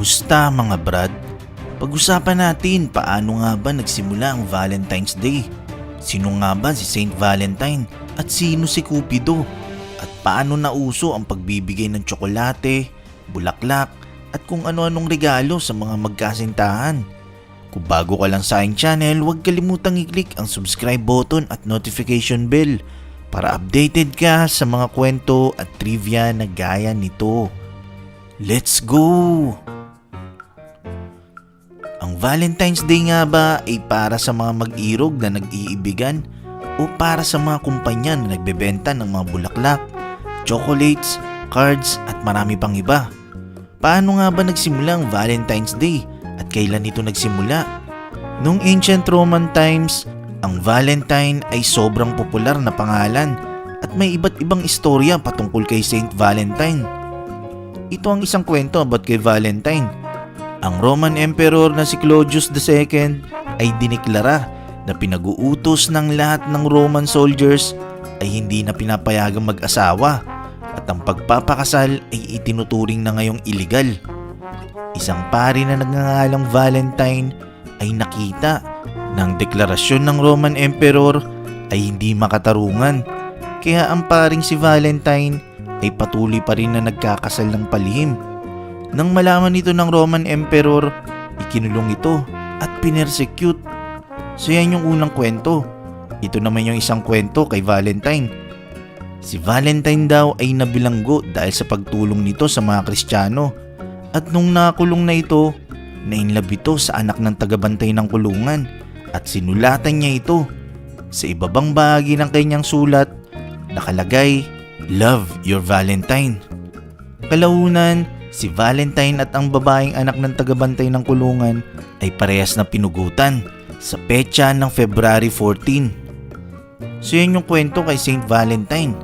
Kumusta mga brad? Pag-usapan natin paano nga ba nagsimula ang Valentine's Day? Sino nga ba si Saint Valentine? At sino si Cupido? At paano nauso ang pagbibigay ng tsokolate, bulaklak, at kung ano-anong regalo sa mga magkasintahan? Kung bago ka lang sa aking channel, huwag kalimutang i-click ang subscribe button at notification bell para updated ka sa mga kwento at trivia na gaya nito. Let's go! Valentine's Day nga ba ay para sa mga mag-irog na nag-iibigan o para sa mga kumpanya na nagbebenta ng mga bulaklak, chocolates, cards at marami pang iba? Paano nga ba nagsimula ang Valentine's Day at kailan ito nagsimula? Noong ancient Roman times, ang Valentine ay sobrang popular na pangalan at may iba't ibang istorya patungkol kay Saint Valentine. Ito ang isang kwento about kay Valentine. Ang Roman Emperor na si Claudius II ay diniklara na pinag-uutos ng lahat ng Roman soldiers ay hindi na pinapayagang mag-asawa at ang pagpapakasal ay itinuturing na ngayong illegal. Isang pari na nagngangalang Valentine ay nakita ng deklarasyon ng Roman Emperor ay hindi makatarungan kaya ang paring si Valentine ay patuloy pa rin na nagkakasal ng palihim. Nang malaman ito ng Roman Emperor, ikinulong ito at pinersecute. So yan yung unang kwento. Ito naman yung isang kwento kay Valentine. Si Valentine daw ay nabilanggo dahil sa pagtulong nito sa mga Kristiyano. At nung nakulong na ito, nainlove ito sa anak ng tagabantay ng kulungan at sinulatan niya ito. Sa ibabang bahagi ng kanyang sulat, nakalagay, Love your Valentine. Kalaunan, si Valentine at ang babaeng anak ng tagabantay ng kulungan ay parehas na pinugutan sa petsa ng February 14. So yan yung kwento kay Saint Valentine.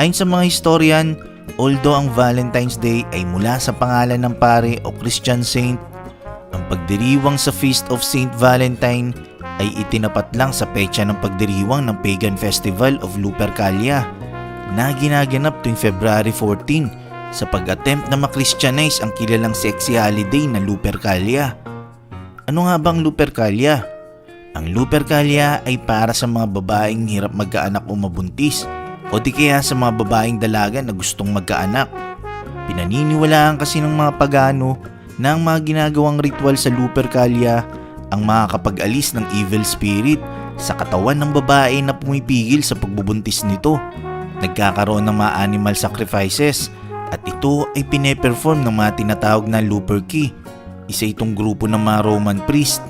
Ayon sa mga historian, although ang Valentine's Day ay mula sa pangalan ng pare o Christian saint, ang pagdiriwang sa Feast of Saint Valentine ay itinapat lang sa petsa ng pagdiriwang ng pagan festival of Lupercalia na ginaganap tuwing February 14 sa pag-attempt na makristyanize ang kilalang sexy holiday na Lupercalia. Ano nga bang Lupercalia? Ang Lupercalia ay para sa mga babaeng hirap magkaanak o mabuntis o di kaya sa mga babaeng dalaga na gustong magkaanak. Pinaniniwalaan kasi ng mga pagano na ang mga ginagawang ritual sa Lupercalia ang makakapag-alis ng evil spirit sa katawan ng babae na pumipigil sa pagbubuntis nito. Nagkakaroon ng mga animal sacrifices at ito ay pineperform ng mga tinatawag na Luperci, isa itong grupo ng mga Roman priest.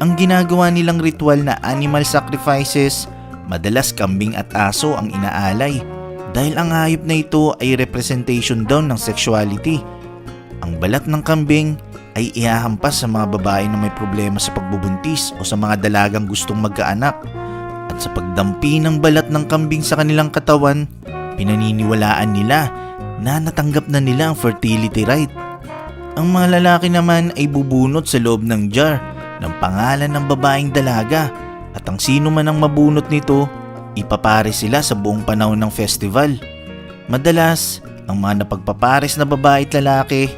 Ang ginagawa nilang ritual na animal sacrifices, madalas kambing at aso ang inaalay dahil ang hayop na ito ay representation daw ng sexuality. Ang balat ng kambing ay ihahampas sa mga babae na may problema sa pagbubuntis o sa mga dalagang gustong magkaanak. At sa pagdampi ng balat ng kambing sa kanilang katawan, pinaniniwalaan nila na natanggap na nila ang fertility right. Ang mga lalaki naman ay bubunot sa loob ng jar ng pangalan ng babaeng dalaga at ang sino man ang mabunot nito, ipapare sila sa buong panahon ng festival. Madalas, ang mga napagpapares na babae at lalaki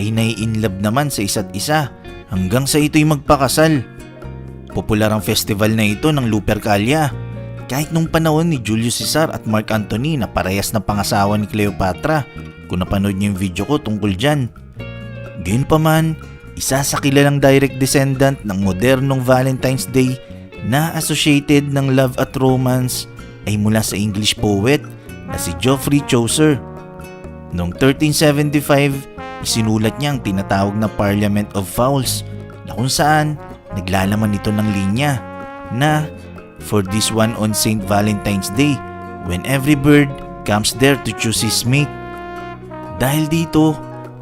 ay nai-inlove naman sa isa't isa hanggang sa ito'y magpakasal. Popular ang festival na ito ng Lupercalia kahit nung panahon ni Julius Caesar at Mark Antony na parehas na pangasawa ni Cleopatra kung napanood niyo yung video ko tungkol dyan. Gayunpaman, isa sa kilalang direct descendant ng modernong Valentine's Day na associated ng love at romance ay mula sa English poet na si Geoffrey Chaucer. Noong 1375, isinulat niya ang tinatawag na Parliament of Fowls na kung saan naglalaman ito ng linya na For this one on St. Valentine's Day, when every bird comes there to choose his mate. Dahil dito,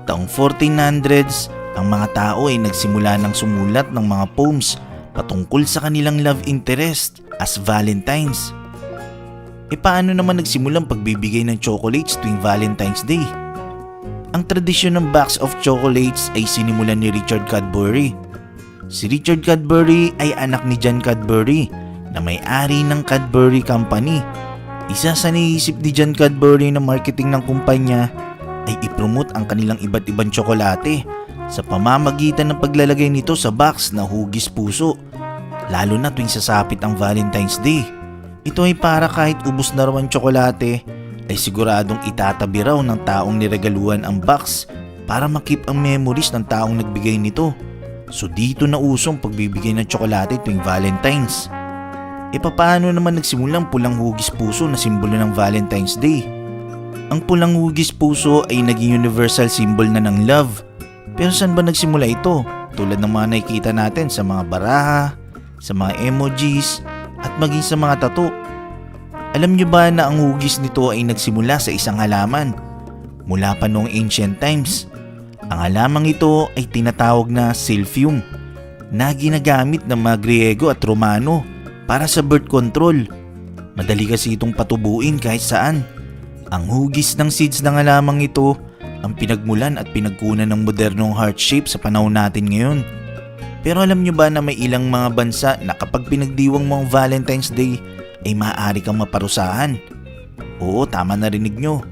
taong 1400s, ang mga tao ay nagsimula ng sumulat ng mga poems patungkol sa kanilang love interest as Valentines. E paano naman nagsimulang pagbibigay ng chocolates tuwing Valentine's Day? Ang tradisyon ng box of chocolates ay sinimulan ni Richard Cadbury. Si Richard Cadbury ay anak ni John Cadbury na may-ari ng Cadbury Company. Isa sa naisip ni John Cadbury na marketing ng kumpanya ay ipromote ang kanilang iba't ibang tsokolate sa pamamagitan ng paglalagay nito sa box na hugis puso, lalo na tuwing sasapit ang Valentine's Day. Ito ay para kahit ubos na raw ang tsokolate, ay siguradong itatabi raw ng taong niregaluhan ang box para makip ang memories ng taong nagbigay nito. So dito na usong pagbibigay ng tsokolate tuwing Valentine's. E paano naman nagsimulang pulang hugis puso na simbolo ng Valentine's Day? Ang pulang hugis puso ay naging universal symbol na ng love. Pero saan ba nagsimula ito? Tulad ng mga nakikita natin sa mga baraha, sa mga emojis, at maging sa mga tato. Alam nyo ba na ang hugis nito ay nagsimula sa isang halaman? Mula pa noong ancient times. Ang halamang ito ay tinatawag na silphium na ginagamit ng mga Griego at Romano para sa birth control. Madali kasi itong patubuin kahit saan. Ang hugis ng seeds ng halamang ito ang pinagmulan at pinagkunan ng modernong heart shape sa panahon natin ngayon. Pero alam nyo ba na may ilang mga bansa na kapag pinagdiwang mo ang Valentine's Day ay maaari kang maparusahan? Oo, tama narinig nyo.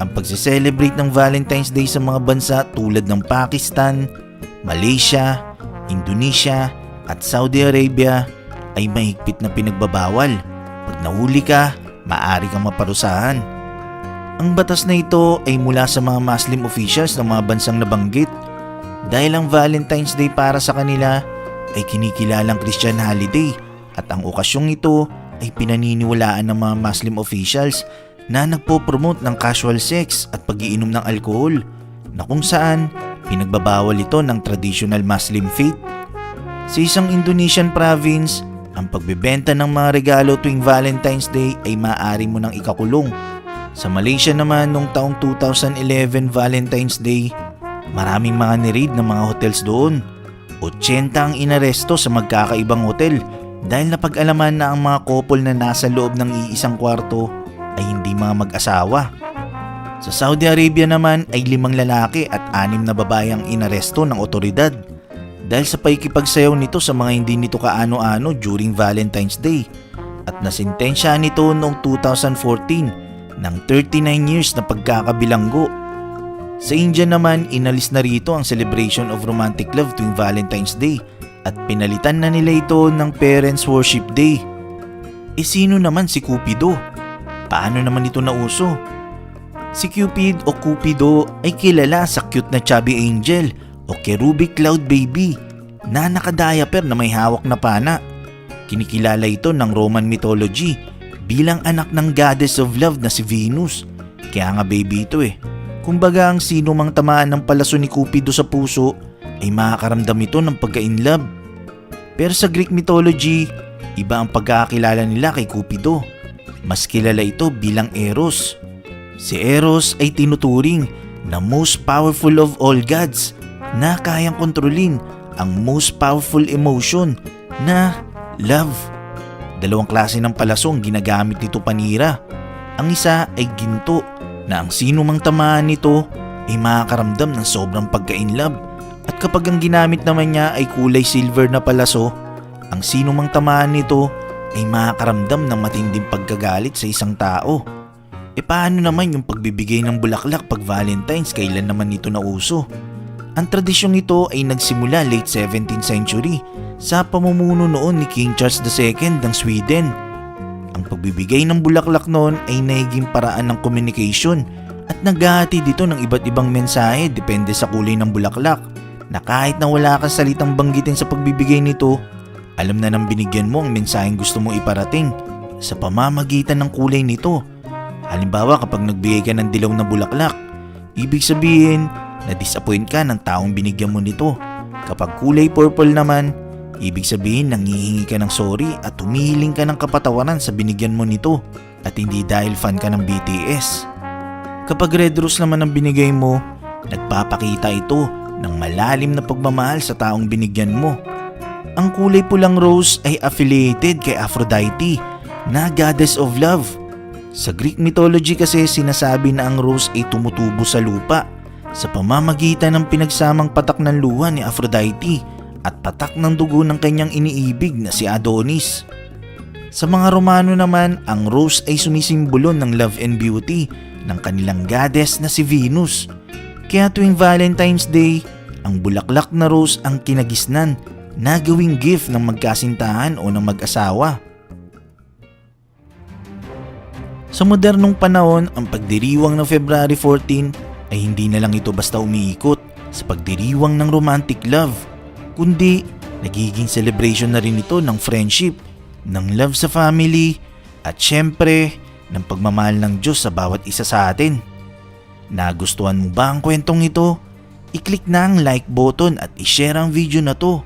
Ang pagse-celebrate ng Valentine's Day sa mga bansa tulad ng Pakistan, Malaysia, Indonesia at Saudi Arabia ay mahigpit na pinagbabawal. Pag nahuli ka, maaari kang maparusahan. Ang batas na ito ay mula sa mga Muslim officials ng mga bansang nabanggit dahil ang Valentine's Day para sa kanila ay kinikilalang Christian holiday at ang okasyong ito ay pinaniniwalaan ng mga Muslim officials na nagpo-promote ng casual sex at pagiinom ng alkohol na kung saan pinagbabawal ito ng traditional Muslim faith. Sa isang Indonesian province, ang pagbebenta ng mga regalo tuwing Valentine's Day ay maaari mo nang ikakulong. Sa Malaysia naman noong taong 2011 Valentine's Day, maraming mga niread ng mga hotels doon. 80 ang inaresto sa magkakaibang hotel dahil napag-alaman na ang mga couple na nasa loob ng iisang kwarto ay hindi mga mag-asawa. Sa Saudi Arabia naman ay limang lalaki at anim na babae ang inaresto ng otoridad dahil sa paikipagsayaw nito sa mga hindi nito kaano-ano during Valentine's Day at nasintensya nito noong 2014 ng 39 years na pagkakabilanggo. Sa India naman, inalis na rito ang celebration of romantic love tuwing Valentine's Day at pinalitan na nila ito ng Parents Worship Day. E sino naman si Cupido? Paano naman ito nauso? Si Cupid o Cupido ay kilala sa cute na chubby angel o cherubic cloud baby na nakadiaper na may hawak na pana. Kinikilala ito ng Roman mythology bilang anak ng goddess of love na si Venus. Kaya nga baby ito eh. Kumbaga ang sino mang tamaan ng palaso ni Cupido sa puso ay makakaramdam ito ng pagka-inlove. Pero sa Greek mythology, iba ang pagkakakilala nila kay Cupido. Mas kilala ito bilang Eros. Si Eros ay tinuturing na most powerful of all gods na kayang kontrolin ang most powerful emotion na love. Dalawang klase ng palasong ginagamit nito panira. Ang isa ay ginto na ang sino mang tamaan nito ay makakaramdam ng sobrang pagka-inlove. At kapag ang ginamit naman niya ay kulay silver na palaso, ang sino mang tamaan nito ay makakaramdam ng matinding pagkagalit sa isang tao. E paano naman yung pagbibigay ng bulaklak pag Valentine's kailan naman ito nauso? Ang tradisyong ito ay nagsimula late 17th century sa pamumuno noon ni King Charles II ng Sweden. Ang pagbibigay ng bulaklak noon ay naging paraan ng communication at naghahati dito ng iba't ibang mensahe depende sa kulay ng bulaklak na kahit na wala kang salitang banggitin sa pagbibigay nito, alam na nang binigyan mo ang mensaheng gusto mong iparating sa pamamagitan ng kulay nito. Halimbawa kapag nagbigay ka ng dilaw na bulaklak, ibig sabihin na-disappoint ka ng taong binigyan mo nito. Kapag kulay purple naman, ibig sabihin nangihingi ka ng sorry at humihiling ka ng kapatawaran sa binigyan mo nito at hindi dahil fan ka ng BTS. Kapag red rose naman ang binigay mo, nagpapakita ito ng malalim na pagmamahal sa taong binigyan mo. Ang kulay pulang rose ay affiliated kay Aphrodite na goddess of love. Sa Greek mythology kasi sinasabi na ang rose ay tumutubo sa lupa sa pamamagitan ng pinagsamang patak ng luha ni Aphrodite at patak ng dugo ng kanyang iniibig na si Adonis. Sa mga Romano naman, ang rose ay sumisimbolo ng love and beauty ng kanilang goddess na si Venus. Kaya tuwing Valentine's Day, ang bulaklak na rose ang kinagisnan na gawing gift ng magkasintahan o ng mag-asawa. Sa modernong panahon, ang pagdiriwang ng February 14 ay hindi na lang ito basta umiikot sa pagdiriwang ng romantic love, kundi nagiging celebration na rin ito ng friendship, ng love sa family, at syempre, ng pagmamahal ng Diyos sa bawat isa sa atin. Nagustuhan mo ba ang kwentong ito? I-click na ang like button at i-share ang video na to.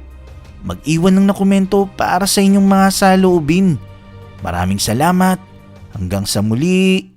Mag-iwan ng nakomento para sa inyong mga saloobin. Maraming salamat. Hanggang sa muli.